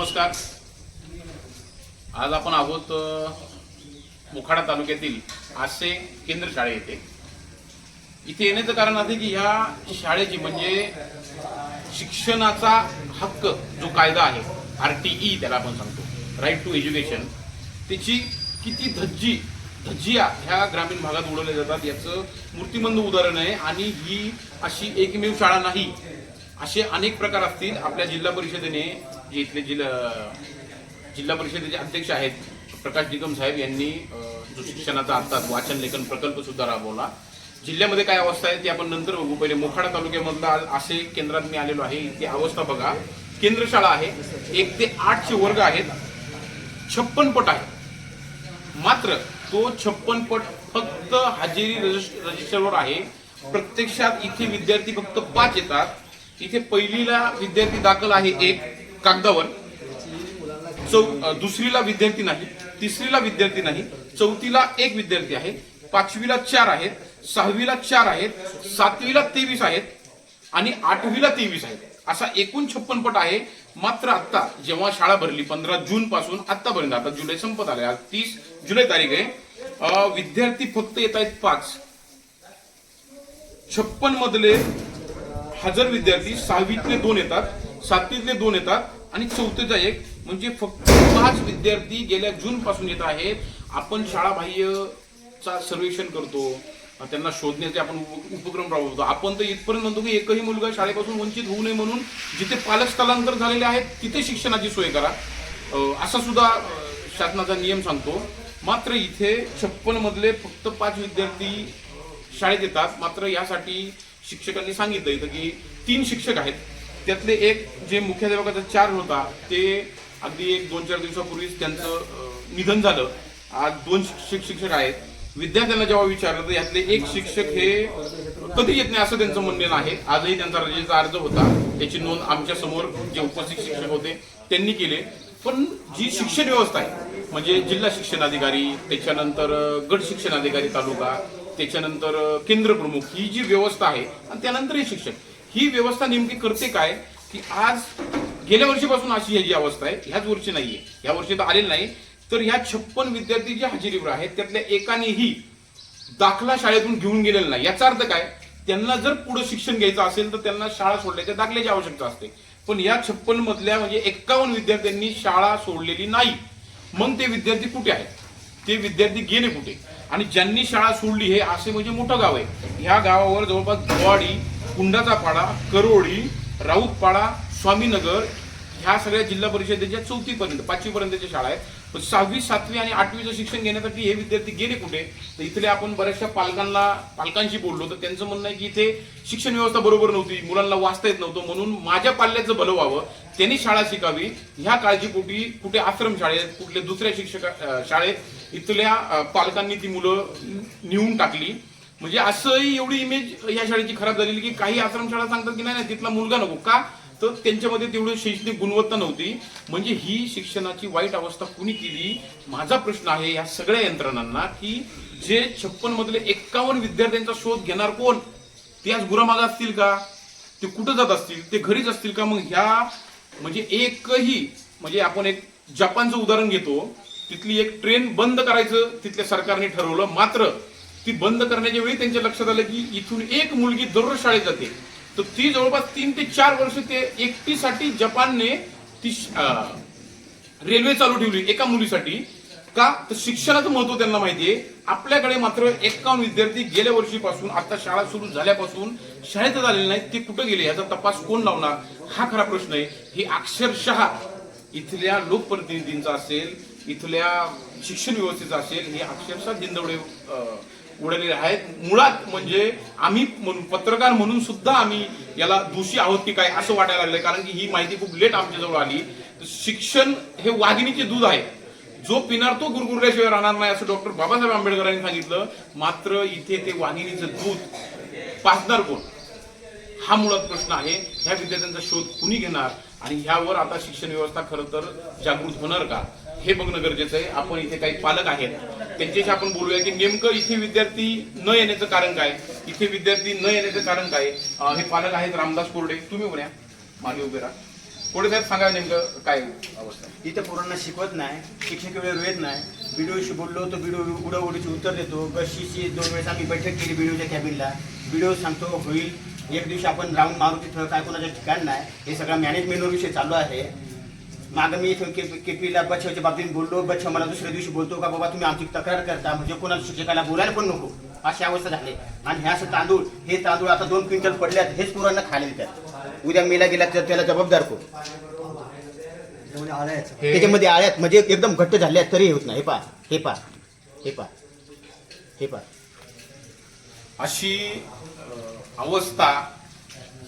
नमस्कार. आज आपण आहोत मोखाडा तालुक्यातील आसे केंद्र शाळे येथे. इथे येण्याचं कारण असे की ह्या शाळेची म्हणजे शिक्षणाचा हक्क जो कायदा आहे आर टी ई त्याला आपण सांगतो राईट टू एज्युकेशन त्याची किती धज्जी धज्जिया ह्या ग्रामीण भागात उडवल्या जातात याचं मूर्तिमंद उदाहरण आहे आणि ही अशी एकमेव शाळा नाही. असे अनेक प्रकार असतील आपल्या जिल्हा परिषदेने जे इथले जिल्हा जिल्हा परिषदेचे अध्यक्ष आहेत. प्रकाश निगम साहेब यांनी जो शिक्षणाचा अर्थात वाचन लेखन प्रकल्प सुद्धा राबवला. जिल्ह्यामध्ये काय अवस्था आहे ती आपण नंतर बघू. पहिले मोखाडा तालुक्यामधला असे केंद्रात मी आलेलो आहे. ती अवस्था बघा. केंद्र शाळा आहे. एक ते आठचे वर्ग आहेत. छप्पन पट आहे मात्र तो छप्पन पट फक्त हजेरी रजिस्टरवर आहे. प्रत्यक्षात इथे विद्यार्थी फक्त पाच येतात. इथे पहिलीला विद्यार्थी दाखल आहे एक. कागदावर. चौ दुसरीला विद्यार्थी नाही तिसरीला विद्यार्थी नाही चौथीला एक विद्यार्थी आहे पाचवीला चार आहेत सहावीला चार आहेत सातवीला तेवीस आहेत आणि आठवीला तेवीस आहेत. असा एकूण छप्पन पट आहे. मात्र आता जेव्हा शाळा भरली पंधरा जून पासून आतापर्यंत आता जुलै संपत आले आज तीस जुलै तारीख आहे. विद्यार्थी फक्त येत आहेत पाच. छप्पन मधले हजार विद्यार्थी सहावीतले दोन येतात. सातवीतले दोन येतात आणि चौथीचा एक म्हणजे फक्त पाच विद्यार्थी गेल्या जून पासून येत आहेत. आपण शाळा बाह्यचा सर्वेक्षण करतो. त्यांना शोधण्याचे आपण उपक्रम राबवतो. आपण तर इथपर्यंत म्हणतो की एकही मुलगा शाळेपासून वंचित होऊ नये म्हणून जिथे पालक स्थलांतर झालेले आहेत तिथे शिक्षणाची सोय करा. असा सुद्धा शासनाचा नियम सांगतो. मात्र इथे छप्पन मधले फक्त पाच विद्यार्थी शाळेत येतात. मात्र यासाठी शिक्षकांनी सांगितलं इथं की तीन शिक्षक आहेत. त्यातले एक जे मुख्याध्यापकाचा चार्ज होता ते अगदी एक दोन चार दिवसापूर्वीच त्यांचं निधन झालं. आज दोन शिक्षक शिक्षक आहेत. विद्यार्थ्यांना जेव्हा विचारलं तर यातले एक शिक्षक हे कधी येत नाही असं त्यांचं म्हणणं आहे. आजही त्यांचा रजेचा अर्ज होता. त्याची नोंद आमच्यासमोर जे उपस्थित शिक्षक होते त्यांनी केले. पण जी शिक्षण व्यवस्था आहे म्हणजे जिल्हा शिक्षण अधिकारी त्याच्यानंतर गट शिक्षण अधिकारी तालुका त्याच्यानंतर केंद्र प्रमुख ही जी व्यवस्था आहे आणि त्यानंतर हे शिक्षक ही व्यवस्था नेमकी करते काय? की आज गेल्या वर्षीपासून अशी ही जी अवस्था आहे ह्याच वर्षी नाहीये. ह्या वर्षी तर आलेलं नाही. तर ह्या छप्पन विद्यार्थी जे हजेरीवर आहेत त्यातल्या एकानेही दाखला शाळेतून घेऊन गेलेला नाही. याचा अर्थ काय? त्यांना जर पुढे शिक्षण घ्यायचं असेल तर त्यांना शाळा सोडल्याच्या दाखल्याची आवश्यकता असते. पण या छप्पन मधल्या म्हणजे एक्कावन्न विद्यार्थ्यांनी शाळा सोडलेली नाही. मग ते विद्यार्थी कुठे आहेत? ते विद्यार्थी गेले कुठे? आणि ज्यांनी शाळा सोडली हे असे म्हणजे मोठं गाव आहे. ह्या गावावर जवळपास गोवाडी कुंडाचा पाडा करोळी राऊतपाडा स्वामीनगर ह्या सगळ्या जिल्हा परिषदेच्या चौथीपर्यंत पाचवीपर्यंतच्या शाळा आहेत. पण सहावी सातवी आणि आठवीचं शिक्षण घेण्यासाठी हे विद्यार्थी गेले कुठे? तर इथले आपण बऱ्याचशा पालकांना पालकांशी बोललो तर त्यांचं म्हणणं आहे की इथे शिक्षण व्यवस्था बरोबर नव्हती मुलांना वाचता येत नव्हतं म्हणून माझ्या पाल्याचं भलं व्हावं त्यांनी शाळा शिकावी ह्या काळजीपोटी कुठे आश्रम शाळेत कुठल्या दुसऱ्या शिक्षक शाळेत इथल्या पालकांनी ती मुलं नेऊन टाकली. म्हणजे असंही एवढी इमेज या शाळेची खराब झालेली की काही आश्रमशाळा सांगतात की नाही नाही, तिथला मुलगा नको. का? तर त्यांच्यामध्ये तेवढी शैक्षणिक गुणवत्ता नव्हती. म्हणजे ही शिक्षणाची वाईट अवस्था कुणी केली? माझा प्रश्न आहे या सगळ्या यंत्रणांना की जे छप्पन मधले एक्कावन्न विद्यार्थ्यांचा शोध घेणार कोण? ते आज गुरामागा असतील का? ते कुठं जात असतील? ते घरीच असतील का? मग ह्या म्हणजे एकही म्हणजे आपण एक जपानचं उदाहरण घेतो. तिथली एक ट्रेन बंद करायचं तिथल्या सरकारने ठरवलं. मात्र ती बंद करण्याच्या वेळी त्यांच्या लक्षात आलं की इथून एक मुलगी दररोज शाळेत जाते. तर ती जवळपास तीन ते चार वर्ष ते एकटीसाठी जपानने ती रेल्वे चालू ठेवली एका मुलीसाठी. का? तर शिक्षणाचं महत्त्व त्यांना माहितीये आपल्याकडे मात्र एक्कावन्न विद्यार्थी गेल्या वर्षीपासून आता शाळा सुरू झाल्यापासून शाळेत झालेले नाहीत. ते कुठं गेले याचा तपास कोण लावणार? हा खरा प्रश्न आहे. ही अक्षरशः इथल्या लोकप्रतिनिधींचा असेल इथल्या शिक्षण व्यवस्थेचा असेल हे अक्षरशः दिंदवडे अं, उडलेले आहेत. मुळात म्हणजे आम्ही म्हणून पत्रकार म्हणून सुद्धा आम्ही याला दोषी आहोत की काय असं वाटायला लागलं कारण की ही माहिती खूप लेट आमच्याजवळ आली. तर शिक्षण हे वाघिणीचे दूध आहे. जो पिणार तो गुरगुरल्याशिवाय राहणार नाही असं डॉक्टर बाबासाहेब आंबेडकरांनी सांगितलं. मात्र इथे ते वाघिणीचं दूध पाजणार कोण? हा मुळात प्रश्न आहे. ह्या विद्यार्थ्यांचा शोध कुणी घेणार? आणि ह्यावर आता शिक्षण व्यवस्था खरं तर जागृत होणार का? हे बघणं गरजेचं आहे. आपण इथे काही पालक आहेत. त्यांच्याशी आपण बोलूया की नेमकं इथे विद्यार्थी न येण्याचं कारण काय? इथे विद्यार्थी न येण्याचं कारण काय? हे पालक आहेत रामदास कोरडे. तुम्ही म्हणा मागे उभे राहा. कोडे साहेब सांगा नेमकं काय अवस्था इथे पोरांना शिकवत नाही. शिक्षक वेळेवर येत नाही. व्हिडिओशी बोललो तर व्हिडिओ उडवडीची उत्तर देतो. बसशीची दोन वेळेस आम्ही बैठक केली व्हिडिओच्या कॅबिनला व्हिडिओ सांगतो होईल. एक दिवशी आपण राऊंड मारू तिथं काय कोणाचं ठिकाण नाही हे सगळा मॅनेजमेंटवर विषय चालू आहे. मागं मी इथं के केपीला बच्छाच्या बाबतीत बोललो बच्छा मला दुसऱ्या दिवशी बोलतो का बाबा तुम्ही आमची तक्रार करता म्हणजे कोणाला शिक्षकाला बोलायला पण नको. अशी अवस्था झाली. आणि हे असं तांदूळ हे तांदूळ आता दोन क्विंटल पडल्यात हेच पोरांना खायला देतात. उद्या मेला गेला तर त्याला जबाबदार कोण? त्याच्यामध्ये आळ्यात म्हणजे एकदम घट्ट झाल्यात तरी होत नाही. हे पा हे पा हे पा हे पा अशी अवस्था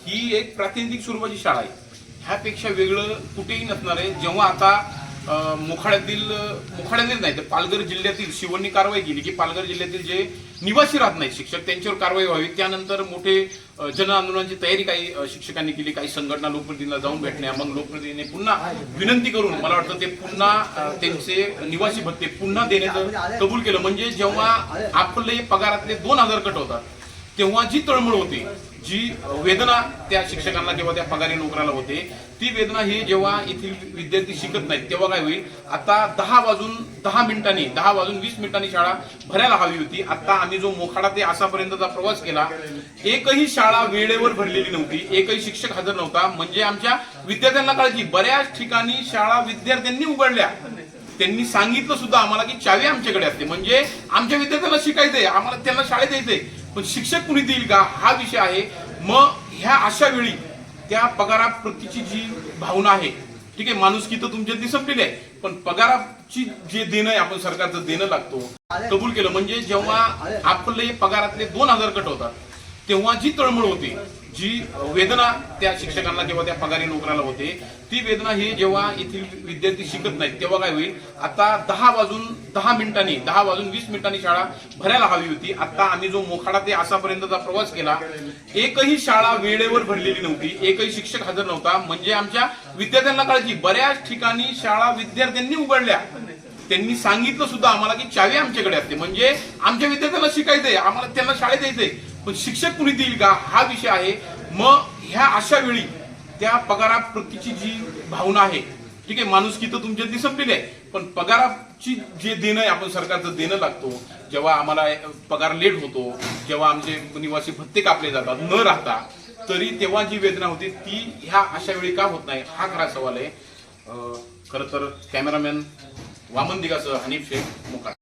ही एक प्रातिनिधिक स्वरूपाची शाळा आहे. ह्यापेक्षा वेगळं कुठेही नसणार आहे. जेव्हा आता मोखाड्यातील मोखाड्यातील नाही तर पालघर जिल्ह्यातील शिवणनी कारवाई केली की पालघर जिल्ह्यातील जे निवासी राहत नाहीत शिक्षक त्यांच्यावर कारवाई व्हावी. त्यानंतर मोठे जन आंदोलनाची तयारी काही शिक्षकांनी केली. काही संघटना लोकप्रतिनिधीला जाऊन भेटण्या मग लोकप्रतिनिधीने पुन्हा विनंती करून मला वाटतं ते पुन्हा त्यांचे निवासी भत्ते पुन्हा देण्याचं कबूल केलं. म्हणजे जेव्हा आपले पगारातले दोन हजार कट होतात तेव्हा जी तळमळ होती जी वेदना त्या शिक्षकांना किंवा त्या पगारी नोकराला होते ती वेदना ही जेव्हा येथील विद्यार्थी शिकत नाहीत तेव्हा काय होईल? आता दहा वाजून दहा मिनिटांनी दहा वाजून वीस मिनिटांनी शाळा भरायला हवी होती. आता आम्ही जो मोखाडा ते आसापर्यंतचा प्रवास केला एकही शाळा वेळेवर भरलेली नव्हती एकही शिक्षक हजर नव्हता. म्हणजे आमच्या विद्यार्थ्यांना काळजी बऱ्याच ठिकाणी शाळा विद्यार्थ्यांनी उघडल्या. त्यांनी सांगितलं सुद्धा आम्हाला की चावी आमच्याकडे असते. म्हणजे आमच्या विद्यार्थ्यांना शिकायचंय आम्हाला त्यांना शाळेत यायचंय. पण शिक्षक कुणी देईल का? हा विषय आहे. मग ह्या अशा वेळी त्या पगाराप्रतीची जी भावना आहे ठीक आहे माणुसकी तर तुमच्या संपलेली आहे पण पगाराची जे देणं आहे आपण सरकारचं देणं लागतो. कबूल केलं. म्हणजे जेव्हा आपले पगारातले दोन हजार कट होतात तेव्हा जी तळमळ होती जी वेदना त्या शिक्षकांना किंवा त्या पगारी नोकराला होते ती वेदना ही जेव्हा येथील विद्यार्थी शिकत नाहीत तेव्हा काय होईल? आता दहा वाजून दहा मिनिटांनी दहा वाजून वीस मिनिटांनी शाळा भरायला हवी होती. आता आम्ही जो मोखाडा ते आसापर्यंतचा प्रवास केला एकही शाळा वेळेवर भरलेली नव्हती एकही शिक्षक हजर नव्हता. म्हणजे आमच्या विद्यार्थ्यांना काळजी. बऱ्याच ठिकाणी शाळा विद्यार्थ्यांनी उघडल्या. त्यांनी सांगितलं सुद्धा आम्हाला की चावी आमच्याकडे असते. म्हणजे आमच्या विद्यार्थ्यांना शिकायचंय आम्हाला त्यांना शाळेत यायचंय. पण शिक्षक कुणी देईल का? हा विषय आहे. मग ह्या अशा वेळी त्या पगाराप्रतीची जी भावना आहे ठीक आहे माणुसकी तर तुमच्या ती संपलेली आहे पण पगाराची जे देणं आहे आपण सरकारचं देणं लागतो. जेव्हा आम्हाला पगार लेट होतो जेव्हा आमचे निवासी भत्ते कापले जातात न राहता तरी तेव्हा जी वेदना होती ती ह्या अशा वेळी का होत नाही? हा खरा सवाल आहे. खरं तर कॅमेरामॅन वामन दिगासह हनीफ शेख मुका